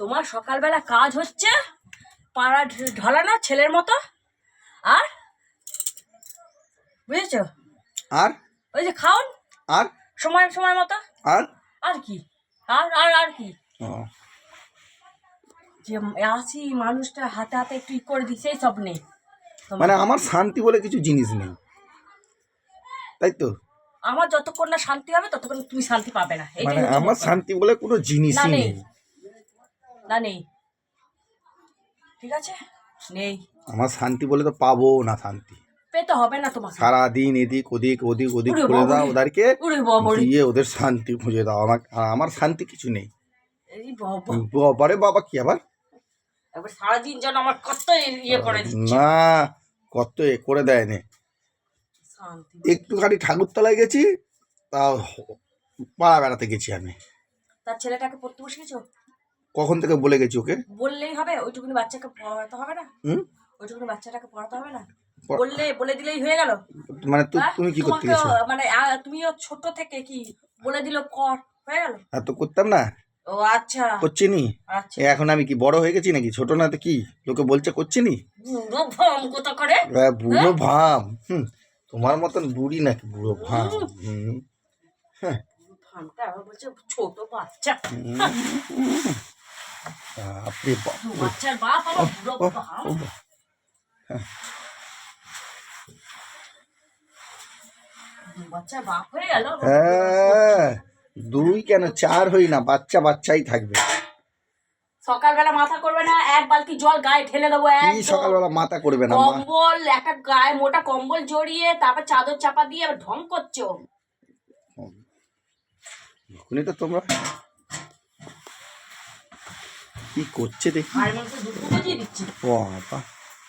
তোমার সকালবেলা কাজ হচ্ছে পাড়া ঢলানো ছেলের মতো। আর? বুঝেছ? আর? ওই যে খাওন? আর? সময় সময় মতো। আর? আর কি? আর আর আর কি? যে আসি মানুষটা হাতে হাতে একটু করে সেই সব নেই। মানে আমার শান্তি বলে কিছু জিনিস নেই। তাই তো? আমার যতক্ষণ না শান্তি হবে ততক্ষণ তুমি শান্তি পাবে না। মানে আমার শান্তি বলে কোনো জিনিসই নেই। না নেই। ঠিক আছে? নেই। আমার শান্তি বলে তো পাবো না শান্তি। পেতে হবে না তোমাকে। সারাদিন এদিক ওদিক ওদিক ওদিক করে দাও। ওদেরকে দিয়ে ওদের শান্তি খুঁজে দাও। আমার আমার শান্তি কিছু নেই। এই বাবা। বাবারে বাবা কি আবার? সারাদিন যেন আমার কত ইয়ে করে দিচ্ছে। না কত এ করে দেয় নে। শান্তি। একটুখানি ঠাকুরতলায় গেছি তা পাড়া বেড়াতে গেছি আমি। তার ছেলেটাকে পড়তে বসে গেছো কখন থেকে বলে গেছি ওকে? বললেই হবে ওইটুকুনি বাচ্চাকে পড়াতে হবে না। হুম? ওইটুকুনি বাচ্চাটাকে পড়াতে হবে না। বললে বলে দিলেই হয়ে গেল। মানে হ্যাঁ? তুমি কি করতে গেছো? মানে তুমিও ছোট থেকে কি বলে দিল কর হয়ে গেল? আর তো করতাম না। ও আচ্ছা। করছি নি আচ্ছা এখন আমি কি বড় হয়ে গেছি নাকি? ছোট না তো কি? লোকে বলছে করছি নি বুড়ো ভম কোথা করে? এ, বুড়ো ভাম। তোমার মতন বুড়ি নাকি বুড়ো ভাম? হুম। হ্যাঁ ভামটা বলছে ছোট বাচ্চা। হয়ে হ্যাঁ দুই কেন চার হই না বাচ্চা বাচ্চাই থাকবে সকালবেলা মাথা করবে না এক বালতি জল গায়ে ঢেলে দেবো কি সকালবেলা মাথা করবে না কম্বল একটা গায়ে মোটা কম্বল জড়িয়ে তারপর চাদর চাপা দিয়ে ঢং করছ। এখনই তো তোমরা কি করছে দেখি। বাবা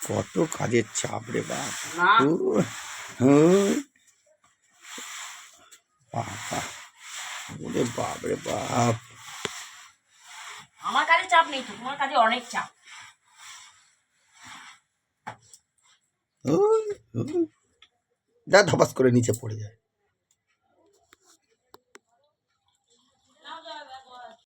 কত কাজের চাপ রে বাপ। না। উ, হুম। বাবা ওরে বাপ রে বাপ। আমার কাছে চাপ নেই তো তোমার কাছে অনেক চাপ। যা ধপাস করে নিচে পড়ে যায়।